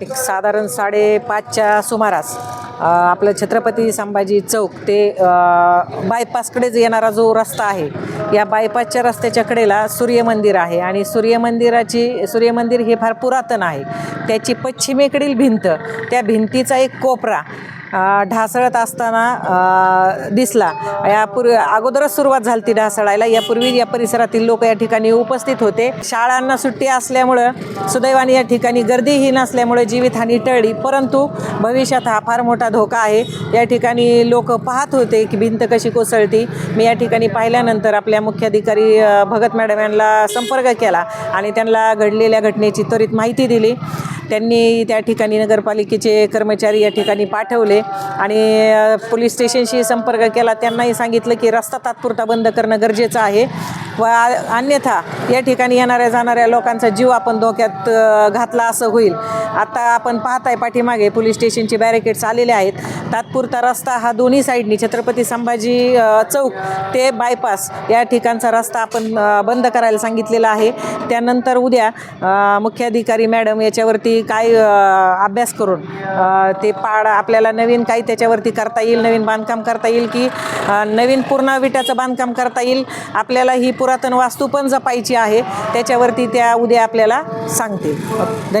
एक साधारण साडेपाचच्या सुमारास आपलं छत्रपती संभाजी चौक ते बायपासकडेच येणारा जो रस्ता आहे या बायपासच्या रस्त्याच्या कडेला सूर्यमंदिर आहे आणि सूर्यमंदिराची सूर्यमंदिर हे फार पुरातन आहे. त्याची पश्चिमेकडील भिंत त्या भिंतीचा एक कोपरा ढासळत असताना दिसला. यापूर्वी अगोदरच सुरुवात झाली ती ढासळायला. यापूर्वी या परिसरातील लोक या ठिकाणी उपस्थित होते. शाळांना सुट्टी असल्यामुळं सुदैवाने या ठिकाणी गर्दीही नसल्यामुळे जीवितहानी टळली. परंतु भविष्यात हा फार मोठा धोका आहे. या ठिकाणी लोक पाहत होते की भिंत कशी कोसळती. मी या ठिकाणी पाहिल्यानंतर आपल्या मुख्याधिकारी भगत मॅडम यांना संपर्क केला आणि त्यांना घडलेल्या घटनेची त्वरित माहिती दिली. त्यांनी त्या ठिकाणी नगरपालिकेचे कर्मचारी या ठिकाणी पाठवले आणि पोलीस स्टेशनशी संपर्क केला. त्यांनाही सांगितलं की रस्ता तात्पुरता बंद करणं गरजेचं आहे. व अन्यथा या ठिकाणी येणाऱ्या जाणाऱ्या लोकांचा जीव आपण धोक्यात घातला असं होईल. आता आपण पाहताय पाठीमागे पोलीस स्टेशनचे बॅरिकेड्स आलेले आहेत. तात्पुरता रस्ता हा दोन्ही साईडनी छत्रपती संभाजी चौक ते बायपास या ठिकाणचा रस्ता आपण बंद करायला सांगितलेला आहे. त्यानंतर उद्या मुख्याधिकारी मॅडम याच्यावरती काय अभ्यास करून ते पाड आपल्याला नवीन काही त्याच्यावरती करता येईल नवीन बांधकाम करता येईल की नवीन पूर्ण विटाचं बांधकाम करता येईल. आपल्याला ही पुरातन वास्तू पण जपायची आहे. त्याच्यावरती त्या उद्या आपल्याला सांगतील.